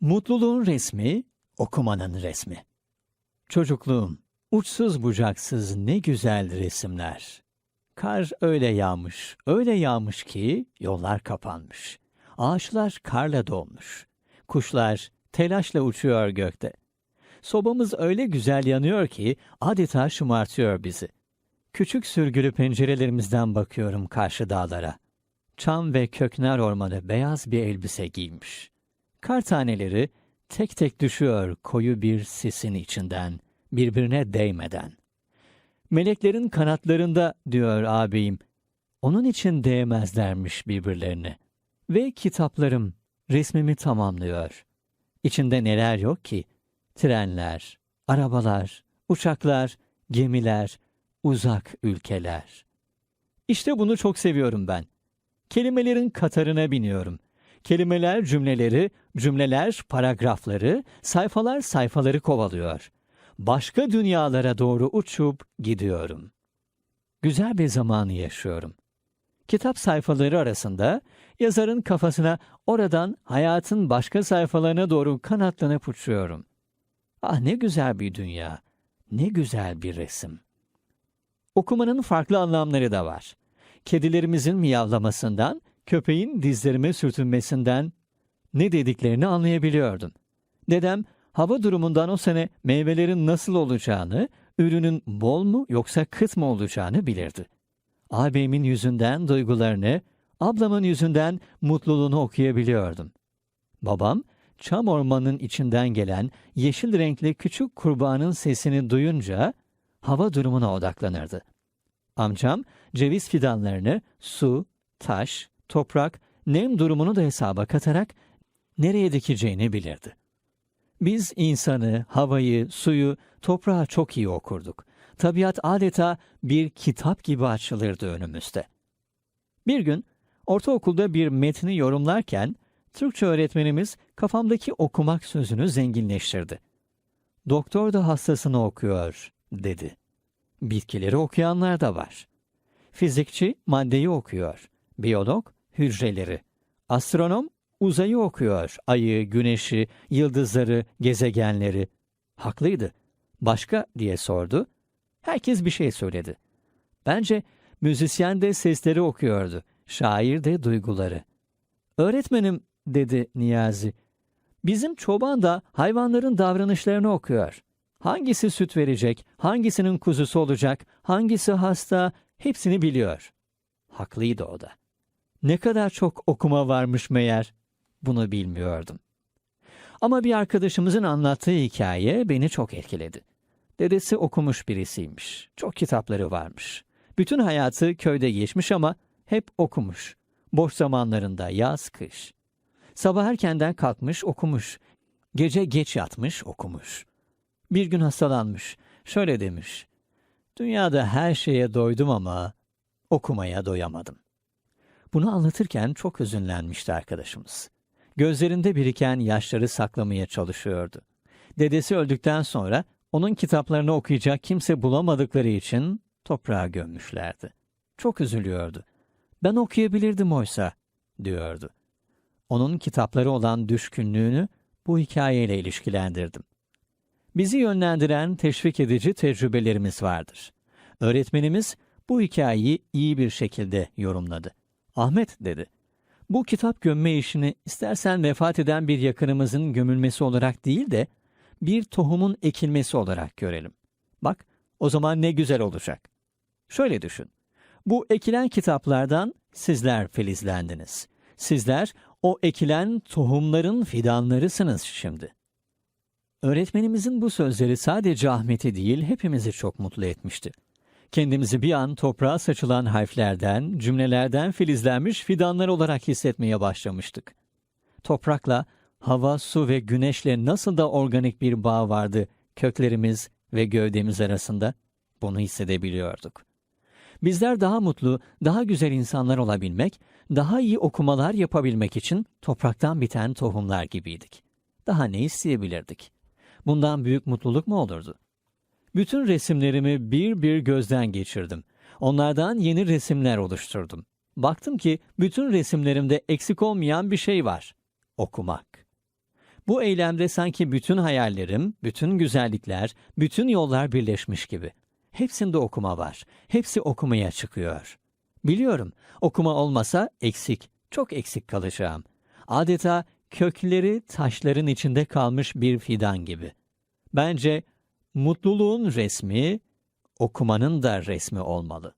Mutluluğun resmi, okumanın resmi. Çocukluğum, uçsuz bucaksız ne güzel resimler. Kar öyle yağmış, öyle yağmış ki yollar kapanmış. Ağaçlar karla dolmuş. Kuşlar telaşla uçuyor gökte. Sobamız öyle güzel yanıyor ki adeta şımartıyor bizi. Küçük sürgülü pencerelerimizden bakıyorum karşı dağlara. Çam ve köknar ormanı beyaz bir elbise giymiş. Kar taneleri tek tek düşüyor koyu bir sisin içinden, birbirine değmeden. Meleklerin kanatlarında diyor ağabeyim. Onun için değmezlermiş birbirlerine. Ve kitaplarım resmimi tamamlıyor. İçinde neler yok ki? Trenler, arabalar, uçaklar, gemiler, uzak ülkeler. İşte bunu çok seviyorum ben. Kelimelerin katarına biniyorum. Kelimeler cümleleri, cümleler paragrafları, sayfalar sayfaları kovalıyor. Başka dünyalara doğru uçup gidiyorum. Güzel bir zamanı yaşıyorum. Kitap sayfaları arasında yazarın kafasına oradan hayatın başka sayfalarına doğru kanatlanıp uçuyorum. Ah ne güzel bir dünya, ne güzel bir resim. Okumanın farklı anlamları da var. Kedilerimizin miyavlamasından, köpeğin dizlerime sürtünmesinden ne dediklerini anlayabiliyordum. Dedem hava durumundan o sene meyvelerin nasıl olacağını, ürünün bol mu yoksa kıt mı olacağını bilirdi. Ağabeyimin yüzünden duygularını, ablamın yüzünden mutluluğunu okuyabiliyordum. Babam, çam ormanının içinden gelen yeşil renkli küçük kurbağanın sesini duyunca hava durumuna odaklanırdı. Amcam ceviz fidanlarını su, taş, toprak, nem durumunu da hesaba katarak nereye dikeceğini bilirdi. Biz insanı, havayı, suyu, toprağı çok iyi okurduk. Tabiat adeta bir kitap gibi açılırdı önümüzde. Bir gün ortaokulda bir metni yorumlarken Türkçe öğretmenimiz kafamdaki okumak sözünü zenginleştirdi. Doktor da hastasını okuyor, dedi. Bitkileri okuyanlar da var. Fizikçi maddeyi okuyor. Biyolog hücreleri. Astronom uzayı okuyor. Ayı, güneşi, yıldızları, gezegenleri. Haklıydı. Başka diye sordu. Herkes bir şey söyledi. Bence müzisyen de sesleri okuyordu. Şair de duyguları. Öğretmenim dedi Niyazi. Bizim çoban da hayvanların davranışlarını okuyor. Hangisi süt verecek, hangisinin kuzusu olacak, hangisi hasta, hepsini biliyor. Haklıydı o da. Ne kadar çok okuma varmış meğer. Bunu bilmiyordum. Ama bir arkadaşımızın anlattığı hikaye beni çok etkiledi. Dedesi okumuş birisiymiş. Çok kitapları varmış. Bütün hayatı köyde geçmiş ama hep okumuş. Boş zamanlarında yaz kış. Sabah erkenden kalkmış okumuş. Gece geç yatmış okumuş. Bir gün hastalanmış. Şöyle demiş. Dünyada her şeye doydum ama okumaya doyamadım. Bunu anlatırken çok hüzünlenmişti arkadaşımız. Gözlerinde biriken yaşları saklamaya çalışıyordu. Dedesi öldükten sonra onun kitaplarını okuyacak kimse bulamadıkları için toprağa gömmüşlerdi. Çok üzülüyordu. Ben okuyabilirdim oysa, diyordu. Onun kitapları olan düşkünlüğünü bu hikayeyle ilişkilendirdim. Bizi yönlendiren teşvik edici tecrübelerimiz vardır. Öğretmenimiz bu hikayeyi iyi bir şekilde yorumladı. Ahmet dedi, bu kitap gömme işini istersen vefat eden bir yakınımızın gömülmesi olarak değil de bir tohumun ekilmesi olarak görelim. Bak, o zaman ne güzel olacak. Şöyle düşün. Bu ekilen kitaplardan sizler filizlendiniz. Sizler o ekilen tohumların fidanlarısınız şimdi. Öğretmenimizin bu sözleri sadece Ahmet'i değil hepimizi çok mutlu etmişti. Kendimizi bir an toprağa saçılan harflerden, cümlelerden filizlenmiş fidanlar olarak hissetmeye başlamıştık. Toprakla, hava, su ve güneşle nasıl da organik bir bağ vardı köklerimiz ve gövdemiz arasında, bunu hissedebiliyorduk. Bizler daha mutlu, daha güzel insanlar olabilmek, daha iyi okumalar yapabilmek için topraktan biten tohumlar gibiydik. Daha ne isteyebilirdik? Bundan büyük mutluluk mu olurdu? Bütün resimlerimi bir bir gözden geçirdim. Onlardan yeni resimler oluşturdum. Baktım ki bütün resimlerimde eksik olmayan bir şey var. Okumak. Bu eylemde sanki bütün hayallerim, bütün güzellikler, bütün yollar birleşmiş gibi. Hepsinde okuma var. Hepsi okumaya çıkıyor. Biliyorum, okuma olmasa eksik, çok eksik kalacağım. Adeta kökleri taşların içinde kalmış bir fidan gibi. Bence mutluluğun resmi, okumanın da resmi olmalı.